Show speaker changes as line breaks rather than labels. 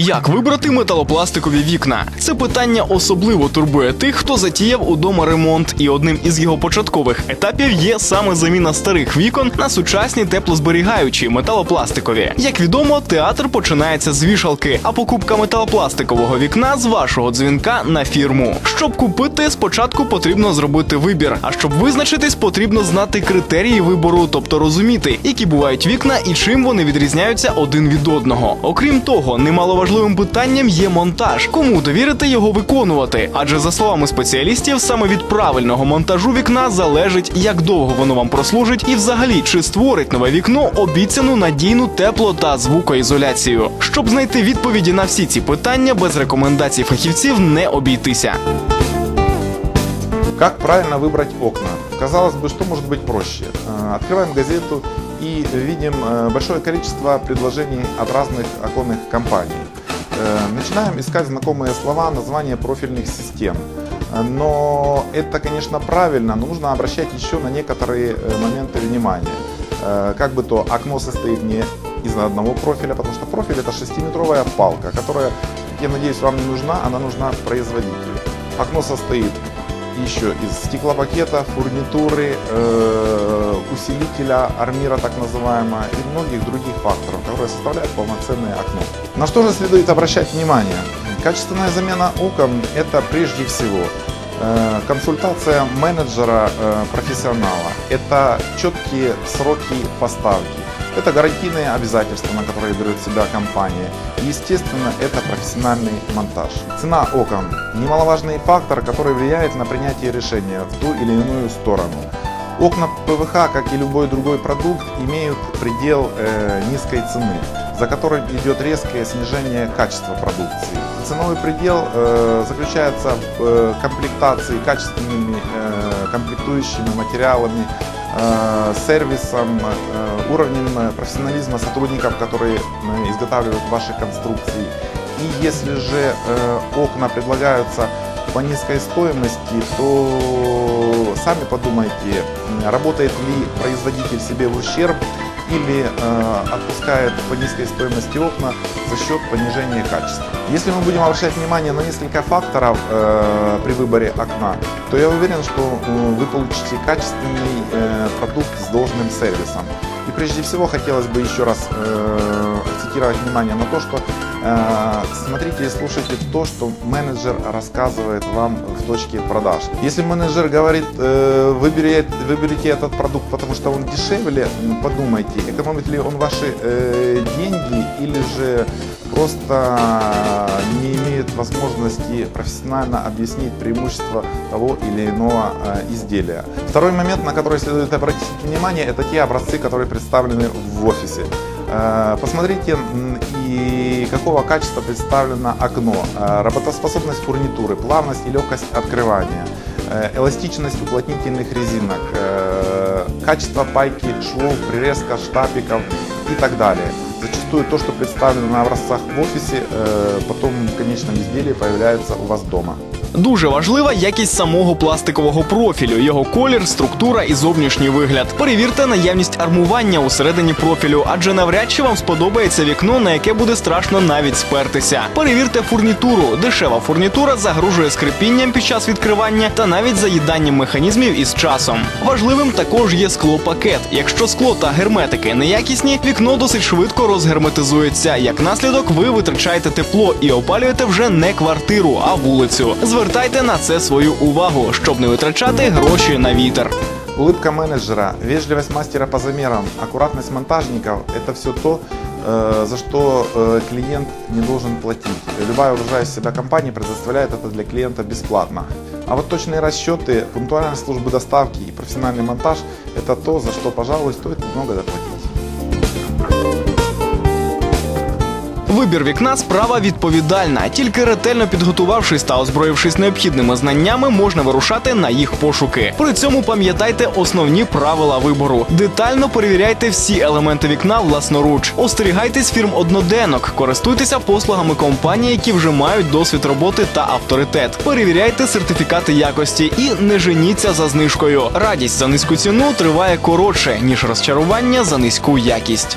Як вибрати металопластикові вікна? Це питання особливо турбує тих, хто затіяв удома ремонт, і одним із його початкових етапів є саме заміна старих вікон на сучасні теплозберігаючі металопластикові. Як відомо, театр починається з вішалки, а покупка металопластикового вікна з вашого дзвінка на фірму. Щоб купити, спочатку потрібно зробити вибір. А щоб визначитись, потрібно знати критерії вибору, тобто розуміти, які бувають вікна і чим вони відрізняються один від одного. Окрім того, немаловажливим питанням є монтаж. Кому довірити його виконувати? Адже за словами спеціалістів, саме від правильного монтажу вікна залежить, як довго воно вам прослужить, і взагалі чи створить нове вікно обіцяну надійну тепло та звукоізоляцію. Щоб знайти відповіді на всі ці питання, без рекомендацій фахівців не обійтися.
Как правильно выбрать окна? Казалось бы, что может быть проще? Э, Открываем газету и видим э, большое количество предложений от разных оконных компаний. Э, Начинаем искать знакомые слова, названия профильных систем. Э, Но это, конечно, правильно, но нужно обращать еще на некоторые э, моменты внимания. Как бы то окно состоит не из одного профиля, потому что профиль это 6-метровая палка, которая, я надеюсь, вам не нужна, она нужна производителю. Окно состоит еще из стеклопакета, фурнитуры, усилителя, армира так называемого и многих других факторов, которые составляют полноценное окно. На что же следует обращать внимание? Качественная замена окон – это прежде всего э, консультация менеджера, э, профессионала, это четкие сроки поставки, это гарантийные обязательства, на которые берет себя компания. И, естественно, это профессиональный монтаж. Цена окон – немаловажный фактор, который влияет на принятие решения в ту или иную сторону. Окна ПВХ, как и любой другой продукт, имеют предел э, низкой цены, за которым идет резкое снижение качества продукции. Ценовой предел э, заключается в э, комплектации качественными э, комплектующими материалами, э, сервисом, э, уровнем э, профессионализма сотрудников, которые э, изготавливают ваши конструкции. И если же э, окна предлагаются по низкой стоимости, то сами подумайте, работает ли производитель себе в ущерб или э, отпускает по низкой стоимости окна за счет понижения качества. Если мы будем обращать внимание на несколько факторов э, при выборе окна, то я уверен, что э, вы получите качественный э, продукт с должным сервисом. И прежде всего хотелось бы еще раз э, акцентировать внимание на то, что э, смотрите и слушайте то, что менеджер рассказывает вам в точке продаж. Если менеджер говорит, э, выберите, выберите этот продукт, потому что он дешевле, подумайте, экономит ли он ваши э, деньги или же просто не имеет возможности профессионально объяснить преимущества того или иного э, изделия. Второй момент, на который следует обратить внимание, это те образцы, которые представлены в офисе. Э, Посмотрите, и какого качества представлено окно, Э, работоспособность фурнитуры, плавность и легкость открывания, э, эластичность уплотнительных резинок, качество пайки швов, прирезка штапиков и так далее. Зачастую то, что представлено на образцах в офисе, потом в конечном изделии появляется у вас дома.
Дуже важлива якість самого пластикового профілю, його колір, структура і зовнішній вигляд. Перевірте наявність армування усередині профілю, адже навряд чи вам сподобається вікно, на яке буде страшно навіть спертися. Перевірте фурнітуру. Дешева фурнітура загрожує скрипінням під час відкривання та навіть заїданням механізмів із часом. Важливим також є склопакет. Якщо скло та герметики неякісні, вікно досить швидко розгерметизується. Як наслідок, ви витрачаєте тепло і опалюєте вже не квартиру, а вулицю Звертайте на це свою увагу, щоб не витрачати гроші на вітер.
Улыбка менеджера, вежливость мастера по замерам, аккуратность монтажников – это все то, э, за что э, клиент не должен платить. Любая уважающая себя компания предоставляет это для клиента бесплатно. А вот точные расчеты, пунктуальность службы доставки и профессиональный монтаж – это то, за что, пожалуй, стоит немного доплатить.
Вибір вікна справа відповідальна. Тільки ретельно підготувавшись та озброївшись необхідними знаннями, можна вирушати на їх пошуки. При цьому пам'ятайте основні правила вибору. Детально перевіряйте всі елементи вікна власноруч. Остерігайтесь фірм одноденок, користуйтеся послугами компаній, які вже мають досвід роботи та авторитет. Перевіряйте сертифікати якості і не женіться за знижкою. Радість за низьку ціну триває коротше ніж розчарування за низьку якість.